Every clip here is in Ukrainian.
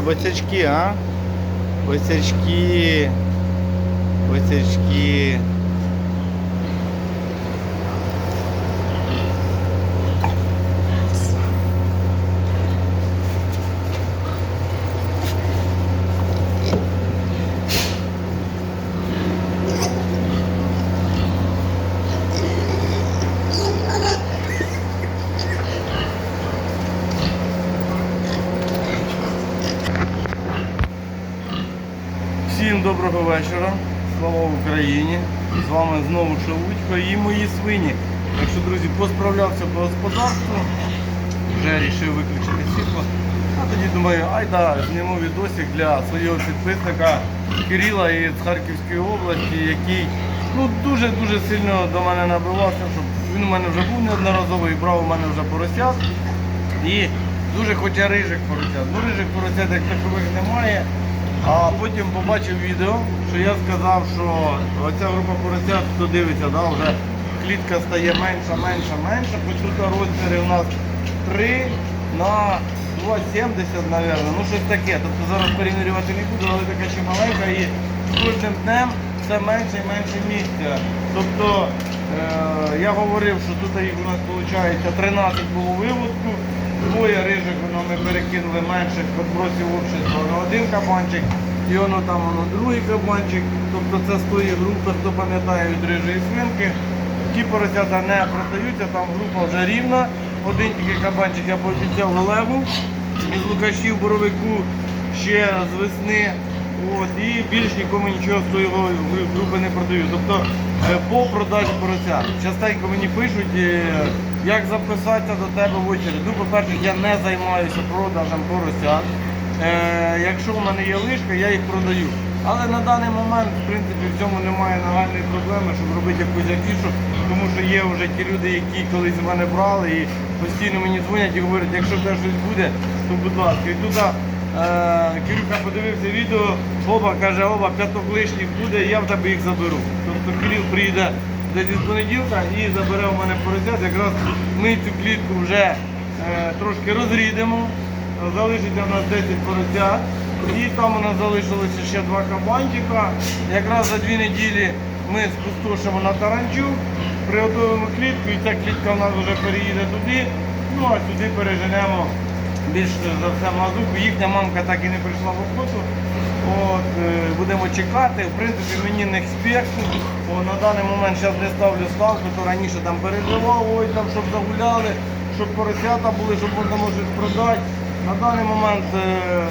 Ой, босячки, а? Босячки. Босячки. Всім доброго вечора. Слава Україні! З вами знову Шелудько і мої свині. Так що, друзі, посправлявся по господарству. Вже вирішив виключити світло. А тоді думаю, ай да, зніму відосик для свого підписника Кирила із Харківської області, який ну, дуже-дуже сильно до мене набивався, щоб він у мене вже був неодноразово і брав у мене вже поросят. І дуже хоче рижих поросят. Ну, рижих поросят як такових немає. А потім побачив відео, що я сказав, що оця група поросят, хто дивиться, да, вже клітка стає менша, менша, менша. Тут розміри у нас 3 на 2,70, мабуть. Ну щось таке. Тобто зараз перемірювати не буду, але така ще маленька і з кожним днем все менше і менше місця. Тобто е, я говорив, що тут їх у нас виходить 13 було виводку. Двоє рижик воно ми перекинули менших підбросів общества на один кабанчик, і воно там воно другий кабанчик. Тобто це з тої групи, хто пам'ятає від рижої свинки. Ті поросята не продаються, там група вже рівна. Один тільки кабанчик я пообіцяв Олегу із Лукашів боровику ще з весни. От, і більш нікому нічого з тої групи не продаю. Тобто е, по продажі поросят. Частенько мені пишуть, е, як записатися до тебе в очередь. Ну, по-перше, я не займаюся продажем поросят. Е, якщо в мене є лишка, я їх продаю. Але на даний момент, в принципі, в цьому немає нагальної проблеми, щоб робити якусь афішу, тому що є вже ті люди, які колись з мене брали і постійно мені дзвонять і говорять, якщо в щось буде, то будь ласка. І туди Е, Кирюха подивився відео, оба каже, оба п'яток лишніх буде, я в тебе їх заберу. Тобто Кирил приїде десь з понеділка і забере у мене поросят. Якраз ми цю клітку вже е, трошки розрідемо. Залишиться у нас 10 поросят. І там у нас залишилося ще два кабанчика. Якраз за дві неділі ми спустошимо на таранчу, приготуємо клітку і ця клітка у нас вже переїде туди. Ну а сюди переженемо більш за все мазуку. Їхня мамка так і не прийшла в охоту. От, будемо чекати. В принципі, мені не експерт. Бо на даний момент зараз не ставлю ставку, то раніше там переживав, ой, там, щоб загуляли, щоб поросята були, щоб можна може продати. На даний момент е,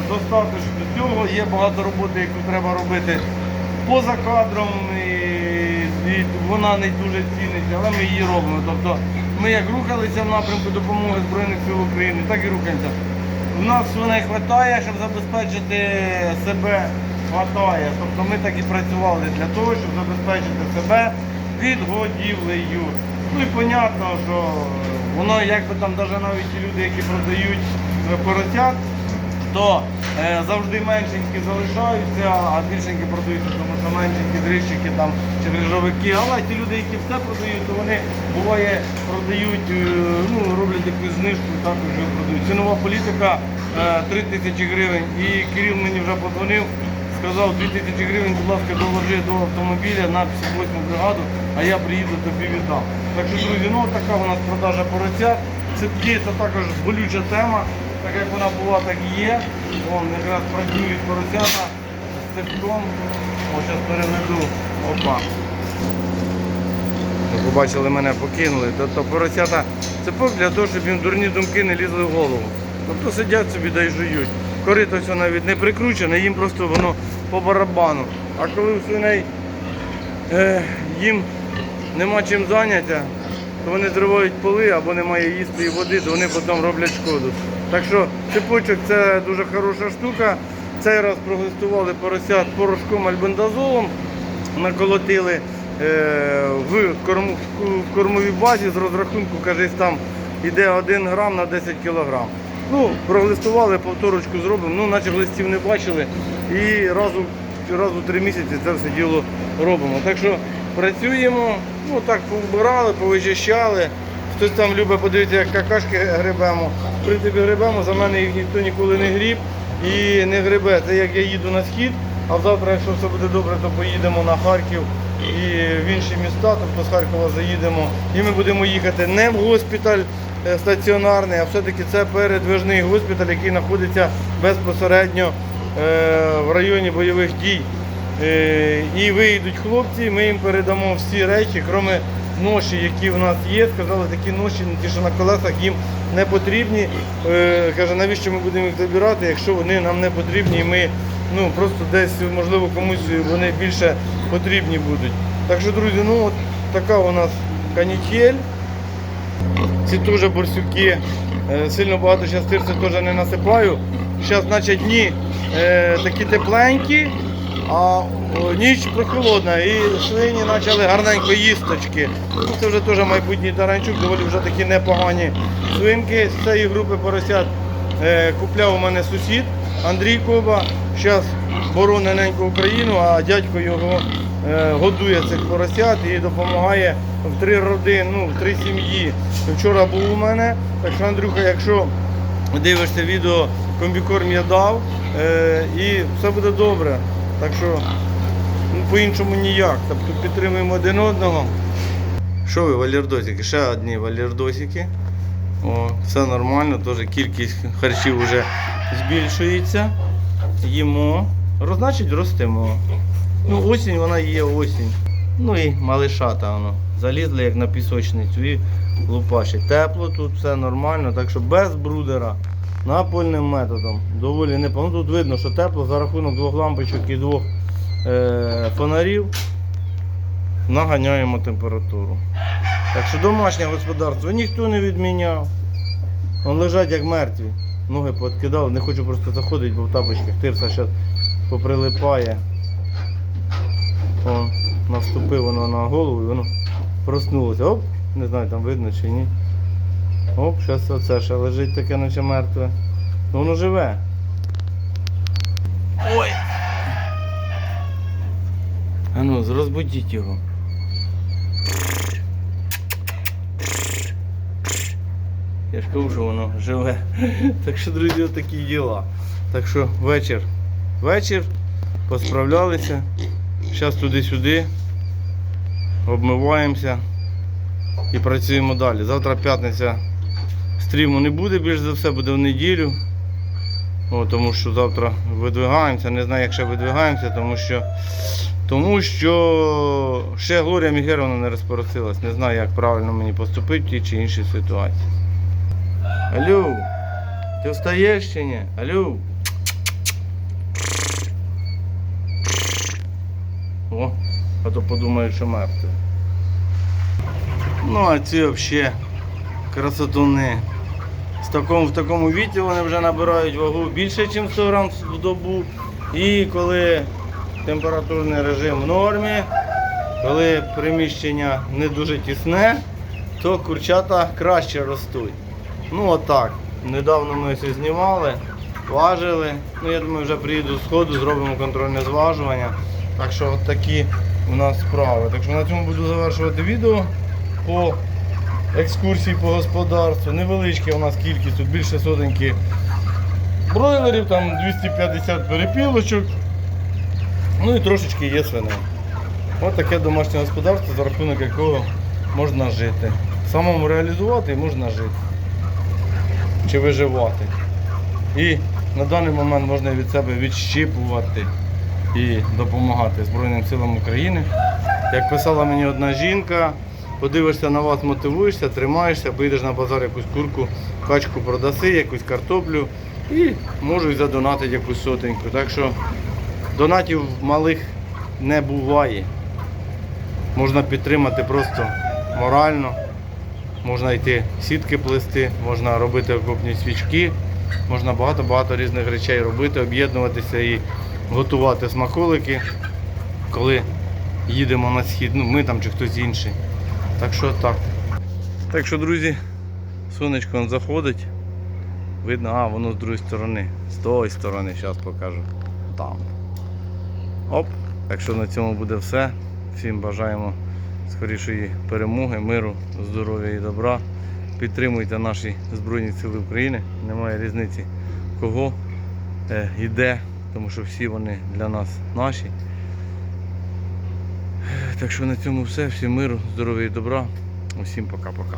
достатньо до цього. Є багато роботи, яку треба робити поза кадром. І вона не дуже ціниться, але ми її робимо. Тобто ми як рухалися в напрямку допомоги Збройних сил України, так і рухаємося. У нас свиней вистачає, щоб забезпечити себе, хватає. Тобто ми так і працювали для того, щоб забезпечити себе відгодівлею. Ну і понятно, що воно якби там навіть навіть ті люди, які продають е, поросят, то е, завжди меншенькі залишаються, а більшенькі продаються, тому що меншенькі дрищики там чи грижовики. Але ті люди, які все продають, то вони буває продають, е, ну роблять якусь знижку також продають. Цінова політика е, 3 тисячі гривень. І Кирил мені вже подзвонив, сказав 2 тисячі гривень, будь ласка, доложи до автомобіля на 58 бригаду, а я приїду тобі віддам. Так що, друзі, ну така у нас продажа поросят. Цепки це також болюча тема. Так як вона була, так і є. Вон якраз працюють поросята з цепком. О, зараз переведу. Опа. Побачили мене, покинули. Тобто поросята цепок для того, щоб їм дурні думки не лізли в голову. Тобто сидять собі да й жують. Корито все навіть не прикручене, їм просто воно по барабану. А коли у свиней е, їм нема чим зайняття, то вони зривають поли або немає їсти і води, то вони потім роблять шкоду. Так що цепочок це дуже хороша штука. Цей раз проглистували поросят порошком альбендазолом, наколотили е, в, корму, в кормовій базі з розрахунку, кажись, там йде 1 грам на 10 кілограм. Ну, проглистували, повторочку зробимо, ну, наче глистів не бачили. І разу, раз три місяці це все діло робимо. Так що працюємо, ну так повбирали, повичищали. Хтось там любить подивитися, як какашки грибемо. В принципі, грибемо, за мене їх ніхто ніколи не гріб. і не грибе. Це як я їду на схід, а завтра, якщо все буде добре, то поїдемо на Харків і в інші міста, тобто з Харкова заїдемо. І ми будемо їхати не в госпіталь е, стаціонарний, а все-таки це передвижний госпіталь, який знаходиться безпосередньо е, в районі бойових дій. Е, І виїдуть хлопці, ми їм передамо всі речі, крім ноші, які в нас є. Сказали, такі ноші, ті, що на колесах, їм не потрібні. Каже, навіщо ми будемо їх забирати, якщо вони нам не потрібні, і ми ну, просто десь, можливо, комусь вони більше потрібні будуть. Так що, друзі, ну от така у нас канітель. Ці теж борсюки. Е, Сильно багато зараз тирси теж не насипаю. Зараз, значить, дні е, такі тепленькі, а ніч прохолодна. І свині почали гарненько їсточки. Ну, Це вже теж майбутній таранчук, доволі вже такі непогані свинки. З цієї групи поросят е, купляв у мене сусід Андрій Коба. Зараз боронить неньку Україну, а дядько його е, годує цих поросят і допомагає в три родини, ну, в три сім'ї. Вчора був у мене. Так що, Андрюха, якщо дивишся відео, комбікорм я дав е, і все буде добре. Так що ну, по-іншому ніяк. Тобто підтримуємо один одного. Що ви, валірдосики? Ще одні валірдосики. О, все нормально, теж кількість харчів вже збільшується. Їмо. Значить, ростемо. Ну, осінь вона є осінь. Ну і малишата воно. Залізли як на пісочницю і лупашить. Тепло тут, все нормально, так що без брудера. Напольним методом. Доволі непогано. Ну, тут видно, що тепло за рахунок двох лампочок і двох е- фонарів наганяємо температуру. Так що домашнє господарство ніхто не відміняв. Вон лежать як мертві. Ноги пооткидали, не хочу просто заходити, бо в тапочках тирса зараз поприлипає. О, наступив воно на голову і воно проснулося. Оп, не знаю там видно чи ні. Оп, зараз оце ще лежить таке наче мертве. Ну воно живе. Ой! А ну, розбудіть його. Я ж кажу, що воно живе. Так що, друзі, такі діла. Так що вечір. Вечір. Посправлялися. Зараз туди-сюди. Обмиваємося і працюємо далі. Завтра п'ятниця стріму не буде, більш за все буде в неділю. О, тому що завтра видвигаємося. Не знаю, як ще видвигаємося, тому що тому що ще Глорія Мігеровна не розпоросилась. Не знаю, як правильно мені поступити в тій чи іншій ситуації. Алло, ти встаєш чи ні? Алло. О, а то подумають, що мертвий. Ну, а ці взагалі красотуни. З такому, в такому віці вони вже набирають вагу більше, ніж 100 грам в добу. І коли температурний режим в нормі, коли приміщення не дуже тісне, то курчата краще ростуть. Ну отак. Недавно ми все знімали, важили. Ну я думаю, вже приїду з ходу, зробимо контрольне зважування. Так що от такі у нас справи. Так що на цьому буду завершувати відео по екскурсії по господарству. Невеличка у нас кількість, тут більше сотеньки бройлерів, там 250 перепілочок. Ну і трошечки є свиней. Ось таке домашнє господарство, за рахунок якого можна жити. Самому реалізувати і можна жити. Чи виживати. І на даний момент можна від себе відщипувати і допомагати Збройним силам України. Як писала мені одна жінка, подивишся на вас, мотивуєшся, тримаєшся, поїдеш на базар якусь курку, качку продаси, якусь картоплю і можуть задонатити якусь сотеньку. Так що донатів малих не буває. Можна підтримати просто морально, можна йти сітки плести, можна робити окопні свічки, можна багато-багато різних речей робити, об'єднуватися і готувати смаколики, коли їдемо на схід, ну ми там чи хтось інший. Так що так. Так що, друзі, сонечко заходить. Видно, а, воно з другої сторони. З тої сторони, зараз покажу. Там. Оп. Так що на цьому буде все. Всім бажаємо скорішої перемоги, миру, здоров'я і добра. Підтримуйте наші Збройні Сили України. Немає різниці кого. е, йде, тому що всі вони для нас наші. Так що на цьому все. Всім миру, здоров'я і добра. Усім пока-пока.